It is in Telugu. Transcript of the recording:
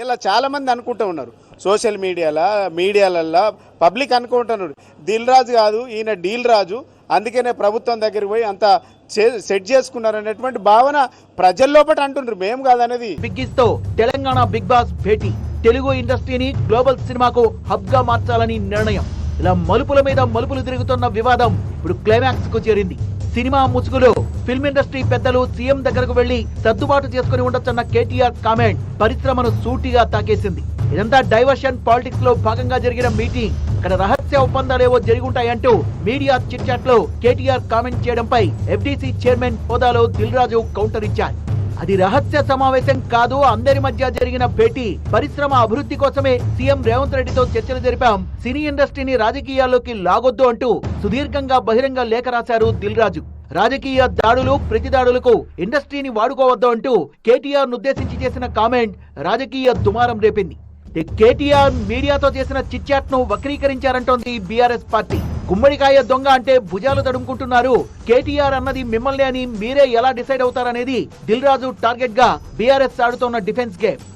ఇలా చాలామంది అనుకుంటూ ఉన్నారు. సోషల్ మీడియాలో మీడియాలల్లో పబ్లిక్ అనుకుంటున్నారు దిల్ రాజు కాదు ఈయన డీల్ రాజు. అందుకనే ప్రభుత్వం దగ్గరికి పోయి అంత సెట్ చేసుకున్నారు అనేటువంటి భావన ప్రజల్లోపట అంటున్నారు. మేము కాదనేది. బిగ్గీస్తో తెలంగాణ బిగ్ బాస్ భేటీ. తెలుగు ఇండస్ట్రీని గ్లోబల్ సినిమాకు హబ్గా మార్చాలని నిర్ణయం. ఇలా మలుపుల మీద మలుపులు తిరుగుతున్న వివాదం ఇప్పుడు క్లైమాక్స్కు చేరింది. సినిమా ముసుగులో ఫిల్మ్ ఇండస్ట్రీ పెద్దలు సీఎం దగ్గరకు వెళ్ళి సర్దుబాటు చేసుకుని ఉండొచ్చన్న కేటీఆర్ కామెంట్ పరిశ్రమను సూటిగా తాకేసింది. ఇదంతా డైవర్షన్ పాలిటిక్స్లో భాగంగా జరిగిన మీటింగ్. ఇక్కడ రహస్య ఒప్పందాలేవో జరుగుంటాయంటూ మీడియా చిట్ చాట్లో కేటీఆర్ కామెంట్ చేయడంపై ఎఫ్డీసీ చైర్మన్ హోదాలో దిల్ రాజు కౌంటర్ ఇచ్చారు. అది రహస్య సమావేశం కాదు అందరి మధ్య జరిగిన భేటీ. పరిశ్రమ అభివృద్ధి కోసమే సీఎం రేవంత్ రెడ్డితో చర్చలు జరిపాం. సినీ ఇండస్ట్రీని రాజకీయాల్లోకి లాగొద్దు అంటూ సుదీర్ఘంగా బహిరంగ లేఖ రాశారు దిల్ రాజు. రాజకీయ దాడులు ప్రతిదాడులకు ఇండస్ట్రీని వాడుకోవద్దు అంటూ కేటీఆర్ ఉద్దేశించి చేసిన కామెంట్ రాజకీయ దుమారం రేపింది. కేటీఆర్ మీడియాతో చేసిన చిట్చాట్ను వక్రీకరించారంటోంది బీఆర్ఎస్ పార్టీ. గుమ్మడికాయ దొంగ అంటే భుజాలు తడుముకుంటున్నారు. కేటీఆర్ అన్నది మిమ్మల్ని అని మీరే ఎలా డిసైడ్ అవుతారనేది దిల్ రాజు టార్గెట్గా బీఆర్ఎస్ ఆడుతోన్న డిఫెన్స్ గేమ్.